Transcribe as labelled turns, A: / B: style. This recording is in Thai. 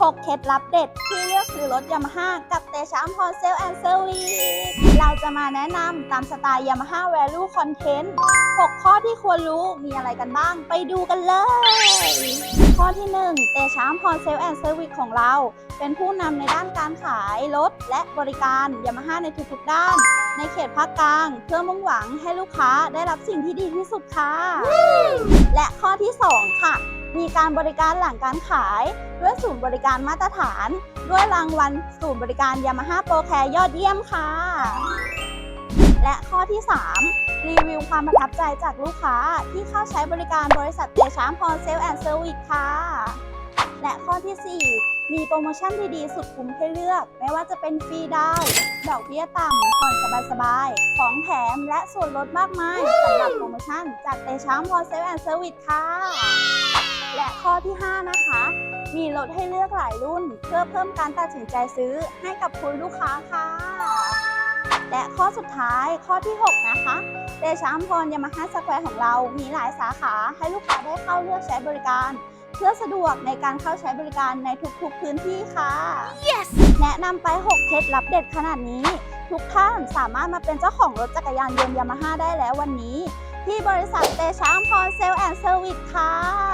A: 6 เคล็ดลับเด็ดที่เลือกซื้อรถยามาฮ่ากับเตชะอัมพรเซลแอนเซอร์วีเราจะมาแนะนำตามสไตล์ยามาฮ่า Value Content 6ข้อที่ควรรู้มีอะไรกันบ้าง ไปดูกันเลย ข้อที่ 1 เตชะอัมพรเซลแอนเซอร์วิสของเรา เป็นผู้นำในด้านการขายรถและบริการยามาฮ่าในทุกๆ ด้าน ในเขตภาคกลาง เพื่อมุ่งหวังให้ลูกค้าได้รับสิ่งที่ดีที่สุดค่ะ และข้อที่ 2 ค่ะ มีการบริการหลังการขาย ด้วยศูนย์บริการมาตรฐาน ด้วยรางวัลศูนย์บริการยามาฮ่าโปรแคร์ยอดเยี่ยมค่ะ และข้อที่ 3 รีวิวความประทับใจจากลูกค้าที่เข้าใช้บริการบริษัทเตชามพรเซลแอนด์เซอร์วิสค่ะและข้อทีสี่4 มีโปรโมชั่นดีๆ สุดคุ้มให้เลือก ไม่ว่าจะเป็นฟรีดาวดอกเบี้ยต่ำผ่อนสบายๆ ของแถมและส่วนลดมากมายสำหรับโปรโมชั่นจากเตชามพรเซลแอนด์เซอร์วิสค่ะ และข้อที่ 5 นะคะ มีรถให้เลือกหลายรุ่น เพื่อเพิ่มการตัดสินใจซื้อให้กับคุณลูกค้าค่ะ และข้อสุดท้ายข้อที่ 6 นะคะเดชะอัมพรยามาฮ่าสแควร์ของเรามีหลายสาขาให้ลูกค้าได้เข้าเลือกใช้บริการ เพื่อสะดวกในการเข้าใช้บริการในทุกๆพื้นที่ค่ะ yes! แนะนำไป 6 เคล็ดลับเด็ดขนาดนี้ ทุกท่านสามารถมาเป็นเจ้าของรถจักรยานยนต์ยามาฮ่าได้แล้ววันนี้ ที่บริษัทเตชะอัมพรเซลแอนด์เซอร์วิสค่ะบ๊ายบาย